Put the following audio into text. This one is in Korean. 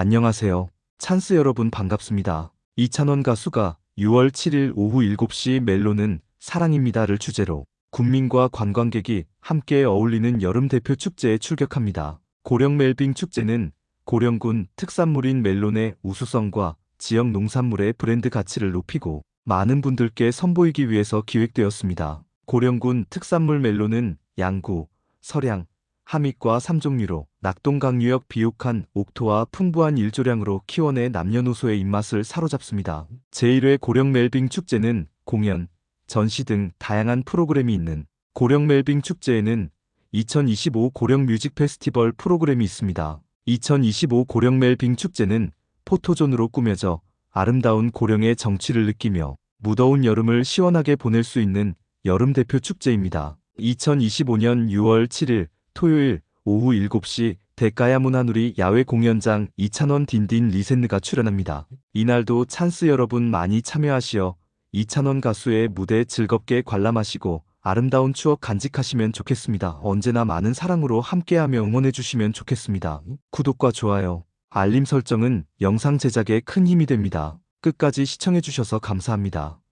안녕하세요. 찬스 여러분 반갑습니다. 이찬원 가수가 6월 7일 오후 7시 멜로는 사랑입니다를 주제로 국민과 관광객이 함께 어울리는 여름 대표 축제에 출격합니다. 고령 멜빙 축제는 고령군 특산물인 멜론의 우수성과 지역 농산물의 브랜드 가치를 높이고 많은 분들께 선보이기 위해서 기획되었습니다. 고령군 특산물 멜론은 양구, 설양, 함익과 3종류로 낙동강유역 비옥한 옥토와 풍부한 일조량으로 키워내 남녀노소의 입맛을 사로잡습니다. 제1회 고령 멜빙 축제는 공연, 전시 등 다양한 프로그램이 있는 고령 멜빙 축제에는 2025 고령 뮤직 페스티벌 프로그램이 있습니다. 2025 고령 멜빙 축제는 포토존으로 꾸며져 아름다운 고령의 정취를 느끼며 무더운 여름을 시원하게 보낼 수 있는 여름 대표 축제입니다. 2025년 6월 7일 토요일 오후 7시 대가야 문화누리 야외 공연장 이찬원 딘딘 리센느가 출연합니다. 이날도 찬스 여러분 많이 참여하시어 이찬원 가수의 무대 즐겁게 관람하시고 아름다운 추억 간직하시면 좋겠습니다. 언제나 많은 사랑으로 함께하며 응원해주시면 좋겠습니다. 구독과 좋아요, 알림 설정은 영상 제작에 큰 힘이 됩니다. 끝까지 시청해주셔서 감사합니다.